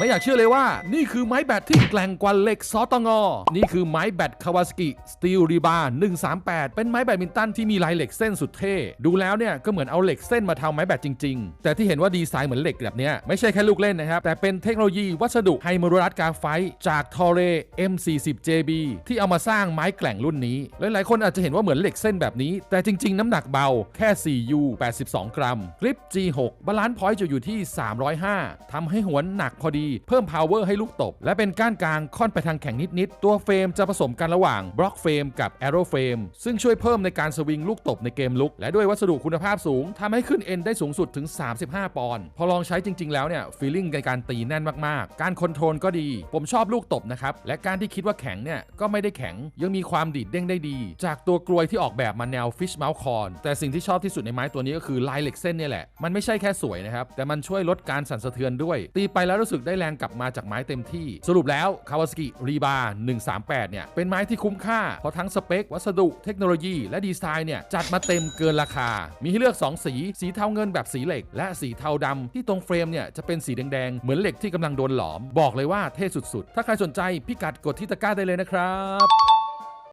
ไม่อยากเชื่อเลยว่า นี่คือไม้แบตที่แกร่งกว่าเหล็กซอตงอ นี่คือไม้แบตคาวาสกิสตีลรีบา138 เป็นไม้แบดมินตันที่มีลายเหล็กเส้นสุดเท่ ดูแล้วเนี่ยก็เหมือนเอาเหล็กเส้นมาทำไม้แบตจริง ๆ แต่ที่เห็นว่าดีไซน์เหมือนเหล็กแบบเนี้ยไม่ใช่แค่ลูกเล่นนะครับ แต่เป็นเทคโนโลยีวัสดุไฮมรูรัสกาไฟจากทอเร M40JB ที่เอามาสร้างไม้แกร่งรุ่นนี้ หลาย ๆ คนอาจจะเห็นว่าเหมือนเหล็กเส้นแบบนี้ แต่จริง ๆ น้ำหนักเบาแค่ 4U 82 กรัมกริป G6 บาลานซ์พอยต์จะอยู่ที่ 305ทำให้หัวหนักพอดีเพิ่ม power ให้ลูกตบ และเป็นก้านกลางค่อนไปทางแข็งนิดๆ ตัวเฟรมจะผสมกันระหว่างบล็อกเฟรมกับ Arrow Frame ซึ่งช่วยเพิ่มในการสวิงลูกตบในเกมลุก และด้วยวัสดุคุณภาพสูงทำให้ขึ้นเอ็นได้สูงสุดถึง 35 ปอนด์พอลองใช้จริง ๆ แล้วเนี่ยฟีลลิ่งในการตีแน่นมากๆ การคอนโทรลก็ดี ผมชอบลูกตบนะครับและการที่คิดว่าแข็งเนี่ยก็ไม่ได้แข็งยังมีความดีดเด้งได้ดี จากตัวกลวยที่ออกแบบมาแนว Fish Mouth Corn แต่สิ่งที่ชอบที่สุดในไม้ตัวนี้ก็คือลายเหล็กเส้นเนี่ยแหละมันไม่ใช่แค่สวยนะครับแต่มันช่วยลดการสั่นสะเทือนด้วย ตีไปแล้วรู้สึกได้แรงกลับมาจากไม้เต็มที่ สรุปแล้วคาวาซิครีบาร์138 เนี่ย เป็นไม้ที่คุ้มค่า เพราะทั้งสเปค วัสดุ เทคโนโลยี และดีไซน์เนี่ย จัดมาเต็มเกินราคา มีให้เลือก 2 สี สีเทาเงินแบบสีเหล็ก และสีเทาดำที่ตรงเฟรมเนี่ย จะเป็นสีแดงๆ เหมือนเหล็กที่กำลังโดนหลอม บอกเลยว่าเท่สุดๆ ถ้าใครสนใจพิกัดกดที่ตะกร้าได้เลยนะครับ